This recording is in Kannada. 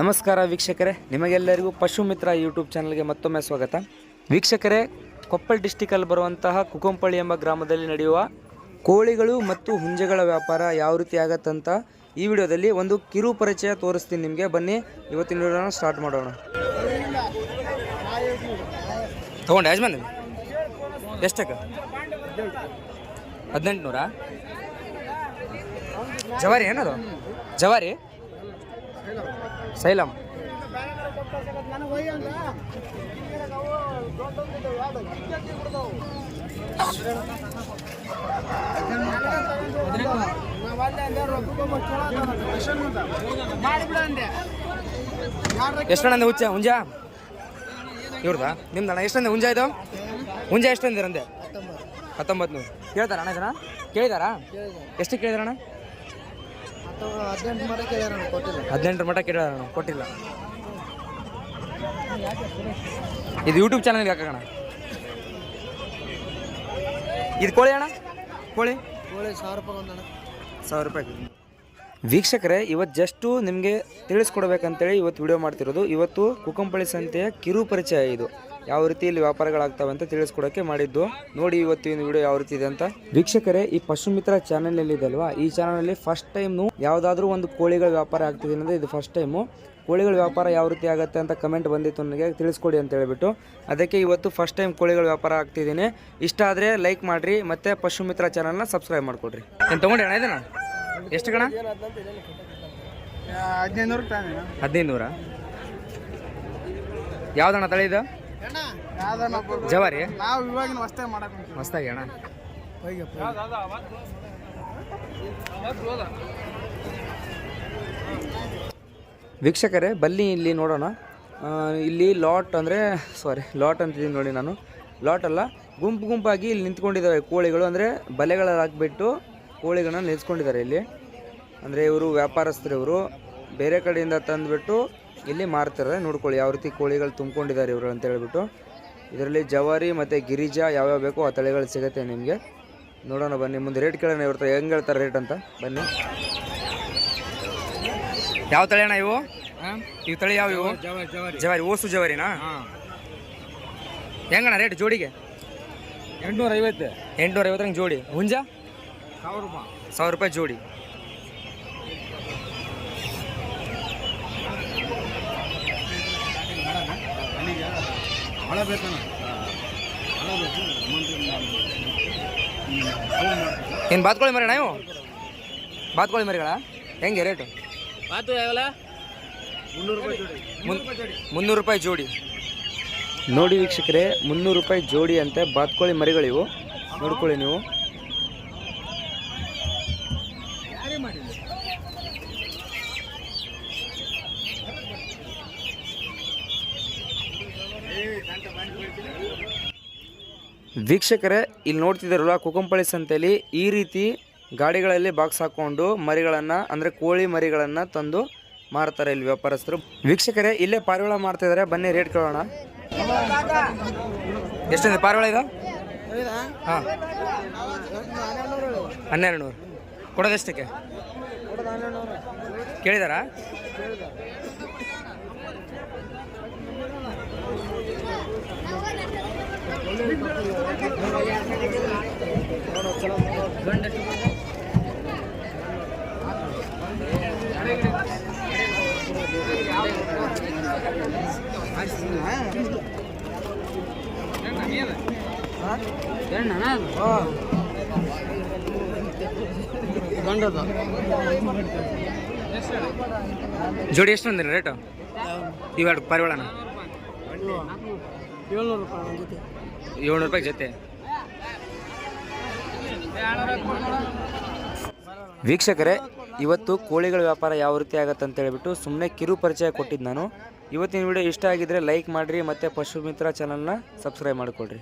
ನಮಸ್ಕಾರ ವೀಕ್ಷಕರೇ, ನಿಮಗೆಲ್ಲರಿಗೂ ಪಶು ಮಿತ್ರ ಯೂಟ್ಯೂಬ್ ಚಾನಲ್ಗೆ ಮತ್ತೊಮ್ಮೆ ಸ್ವಾಗತ. ವೀಕ್ಷಕರೇ, ಕೊಪ್ಪಳ ಡಿಸ್ಟಿಕಲ್ಲಿ ಬರುವಂತಹ ಕುಕೊಂಪಳ್ಳಿ ಎಂಬ ಗ್ರಾಮದಲ್ಲಿ ನಡೆಯುವ ಕೋಳಿಗಳು ಮತ್ತು ಹುಂಜೆಗಳ ವ್ಯಾಪಾರ ಯಾವ ರೀತಿ ಆಗತ್ತಂತ ಈ ವಿಡಿಯೋದಲ್ಲಿ ಒಂದು ಕಿರು ಪರಿಚಯ ತೋರಿಸ್ತೀನಿ ನಿಮಗೆ. ಬನ್ನಿ, ಇವತ್ತಿನ ವಿಡಿಯೋನ ಸ್ಟಾರ್ಟ್ ಮಾಡೋಣ. ತಗೊಂಡೆ ಯಜಮಾನ್ ಎಷ್ಟಕ್ಕ? ಹದಿನೆಂಟು ನೂರಾ ಜವಾರಿ ಏನದು? ಜವಾರಿ? ಸೈಲಂ. ಎಷ್ಟಣ್ಣ ಹುಚ್ಚ, ಹುಂಜ? ಇವ್ರದಾ? ನಿಮ್ದಣ್ಣ, ಎಷ್ಟಂದೆ ಹುಂಜ ಇದು? ಹುಂಜ ಎಷ್ಟಂದಿರಂದೆ ಹತ್ತೊಂಬತ್ತು. ಕೇಳ್ತಾರ ಅಣ್ಣ ಇದನ್ನ? ಕೇಳಿದಾರಾ? ಎಷ್ಟು ಕೇಳಿದಾರಣ್ಣ? ಹದಿನೆಂಟರ ಮಟ್ಟ ಕೇಳಿದಾರಣ್ಣ ಕೊಟ್ಟಿಲ್ಲ. ಇದು ಯೂಟ್ಯೂಬ್ ಚಾನಲ್ಗೆ ಹಾಕೋಣ. ಇದು ಕೋಳಿ ಅಣ್ಣ? ಕೋಳಿ? ಕೋಳಿ ಸಾವಿರ ರೂಪಾಯಿ ಒಂದಣ್ಣ ಸಾವಿರ ರೂಪಾಯಿ. ವೀಕ್ಷಕರೇ ಇವತ್ತು ಜಸ್ಟು ನಿಮಗೆ ತಿಳಿಸ್ಕೊಡ್ಬೇಕಂತೇಳಿ ಇವತ್ತು ವಿಡಿಯೋ ಮಾಡ್ತಿರೋದು. ಇವತ್ತು ಕುಕ್ಕಂಪಳ್ಳಿ ಸಂತೆಯ ಕಿರು ಪರಿಚಯ ಇದು. ಯಾವ ರೀತಿ ಇಲ್ಲಿ ವ್ಯಾಪಾರಗಳಾಗ್ತವೆ ಅಂತ ತಿಳಿಸ್ಕೊಡಕ್ಕೆ ಮಾಡಿದ್ದು. ನೋಡಿ ಇವತ್ತಿನ ವಿಡಿಯೋ ಯಾವ ರೀತಿ ಇದೆ ಅಂತ. ವೀಕ್ಷಕರೇ ಈ ಪಶು ಮಿತ್ರ ಚಾನಲ್ ಇದೆ ಅಲ್ವಾ ಈ ಚಾನಲಲ್ಲಿ ಫಸ್ಟ್ ಟೈಮ್ ಯಾವ್ದಾದ್ರು ಒಂದು ಕೋಳಿಗಳ ವ್ಯಾಪಾರ ಆಗ್ತಿದೆ ಅಂದ್ರೆ ಇದು ಫಸ್ಟ್ ಟೈಮು ಕೋಳಿಗಳ ವ್ಯಾಪಾರ ಯಾವ ರೀತಿ ಆಗುತ್ತೆ ಅಂತ ಕಮೆಂಟ್ ಬಂದಿತ್ತು ನನಗೆ ತಿಳಿಸ್ಕೊಡಿ ಅಂತ ಹೇಳ್ಬಿಟ್ಟು. ಅದಕ್ಕೆ ಇವತ್ತು ಫಸ್ಟ್ ಟೈಮ್ ಕೋಳಿಗಳ ವ್ಯಾಪಾರ ಆಗ್ತಿದ್ದೀನಿ. ಇಷ್ಟ ಆದರೆ ಲೈಕ್ ಮಾಡಿರಿ ಮತ್ತು ಪಶು ಮಿತ್ರ ಚಾನಲ್ನ ಸಬ್ಸ್ಕ್ರೈಬ್ ಮಾಡಿಕೊಡ್ರಿ. ಏನು ತೊಗೊಂಡು ಅಣ್ಣ ಇದನ್ನ? ಎಷ್ಟು ಕಣ? ಹದಿನೈದು ನೂರ ಹದಿನೈದು ನೂರ? ಯಾವ್ದಣ್ಣ ತಳಿ ಇದು? ಜವಾರಿ? ನಾವು ಇವಾಗಿನ ಹೊಸ್ತಾಗಿ ಮಾಡಕ್ ಹೊಸ್ತಾಗಿ ಅಣ್ಣ. ವೀಕ್ಷಕರೇ ಬಲ್ಲಿ ಇಲ್ಲಿ ನೋಡೋಣ. ಇಲ್ಲಿ ಲಾಟ್ ಅಂದರೆ ಸಾರಿ ಲಾಟ್ ಅಂತಿದ್ದೀನಿ ನೋಡಿ ನಾನು. ಲಾಟ್ ಅಲ್ಲ ಗುಂಪು ಗುಂಪಾಗಿ ಇಲ್ಲಿ ನಿಂತ್ಕೊಂಡಿದ್ದಾರೆ ಕೋಳಿಗಳು. ಅಂದರೆ ಬಲೆಗಳಲ್ಲಿ ಹಾಕ್ಬಿಟ್ಟು ಕೋಳಿಗಳನ್ನ ನಿಲ್ಸ್ಕೊಂಡಿದ್ದಾರೆ ಇಲ್ಲಿ. ಅಂದರೆ ಇವರು ವ್ಯಾಪಾರಸ್ಥರು ಇವರು. ಬೇರೆ ಕಡೆಯಿಂದ ತಂದುಬಿಟ್ಟು ಇಲ್ಲಿ ಮಾರ್ತಾರೆ ನೋಡ್ಕೊಳ್ಳಿ ಯಾವ ರೀತಿ ಕೋಳಿಗಳು ತುಂಬ್ಕೊಂಡಿದ್ದಾರೆ ಇವರು ಅಂತ ಹೇಳ್ಬಿಟ್ಟು. ಇದರಲ್ಲಿ ಜವಾರಿ ಮತ್ತು ಗಿರಿಜಾ ಯಾವ್ಯಾವ ಬೇಕೋ ಆ ತಳಿಗಳು ಸಿಗುತ್ತೆ ನಿಮಗೆ. ನೋಡೋಣ ಬನ್ನಿ ಮುಂದೆ ರೇಟ್ ಕೇಳೋಣ ಇವ್ರ ಹೆಂಗೆ ಹೇಳ್ತಾರೆ ರೇಟ್ ಅಂತ? ಬನ್ನಿ. ಯಾವ ತಳಿ ಅಣ್ಣ ಇವು? ಇವು ತಳಿ ಯಾವ ಇವು? ಜವಾರಿ ಓಸು ಜವಾರಿನಾ? ಹೆಂಗಣ್ಣ ರೇಟ್ ಜೋಡಿಗೆ? ಎಂಟುನೂರ ಐವತ್ತು ಎಂಟುನೂರ ಐವತ್ತರಂಗೆ ಜೋಡಿ. ಹುಂಜಾ? ಸಾವಿರ ರೂಪಾಯಿ. ಸಾವಿರ ರೂಪಾಯಿ ಜೋಡಿ. ಏನು ಬಾತ್ಕೊಳ್ಳಿ ಮರಿಣ ಇವು ಬಾತ್ಕೊಳ್ಳಿ ಮರಿಗಳ? ಹೆಂಗೆ ರೇಟು ಬಾತು ಯಾವಲ್ಲ? ಮುನ್ನೂರು ರೂಪಾಯಿ ಜೋಡಿ. ಮುನ್ನೂರು ರೂಪಾಯಿ ಜೋಡಿ. ನೋಡಿ ವೀಕ್ಷಕರೇ ಮುನ್ನೂರು ರೂಪಾಯಿ ಜೋಡಿ ಅಂತೆ ಬಾತ್ಕೋಳಿ ಮರಿಗಳಿವು. ನೋಡ್ಕೊಳ್ಳಿ ನೀವು. ವೀಕ್ಷಕರೇ, ಇಲ್ಲಿ ನೋಡ್ತಿದ್ದಾರಲ್ಲ ಕುಕಂಪಳ್ಳಿ ಸಂತೆಯಲ್ಲಿ ಈ ರೀತಿ ಗಾಡಿಗಳಲ್ಲಿ ಬಾಕ್ಸ್ ಹಾಕೊಂಡು ಮರಿಗಳನ್ನು, ಅಂದರೆ ಕೋಳಿ ಮರಿಗಳನ್ನು ತಂದು ಮಾರ್ತಾರೆ ಇಲ್ಲಿ ವ್ಯಾಪಾರಸ್ಥರು. ವೀಕ್ಷಕರೇ, ಇಲ್ಲೇ ಪಾರಿವಾಳ ಮಾರ್ತಿದ್ದಾರೆ ಬನ್ನಿ ರೇಟ್ ಕೇಳೋಣ. ಎಷ್ಟಿದೆ ಪಾರಿವಾಳ ಇದು? ಹಾಂ. ಹನ್ನೆರಡು ನೂರು ಕೊಡೋದೆಷ್ಟಕ್ಕೆ ಕೇಳಿದಾರಾ? ಗಂಡದ ಜೋಡಿ ಎಷ್ಟು ಅಂದಿರಿ ರೇಟು ಇವೆರಡು ಪಾರಿವಾಳನ ಏಳ್ನೂರು ರೂಪಾಯಿ ಜೊತೆ ಏಳ್ನೂರು ರೂಪಾಯಿ ಜೊತೆ. ವೀಕ್ಷಕರೇ, ಇವತ್ತು ಕೋಳಿಗಳ ವ್ಯಾಪಾರ ಯಾವ ರೀತಿ ಆಗತ್ತೆ ಅಂತ ಹೇಳ್ಬಿಟ್ಟು ಸುಮ್ಮನೆ ಕಿರು ಪರಿಚಯ ಕೊಟ್ಟಿದ್ದು ನಾನು. ಇವತ್ತಿನ ವಿಡಿಯೋ ಇಷ್ಟ ಆಗಿದ್ರೆ ಲೈಕ್ ಮಾಡಿರಿ ಮತ್ತು ಪಶು ಮಿತ್ರ ಚಾನಲ್ನ ಸಬ್ಸ್ಕ್ರೈಬ್ ಮಾಡಿಕೊಡ್ರಿ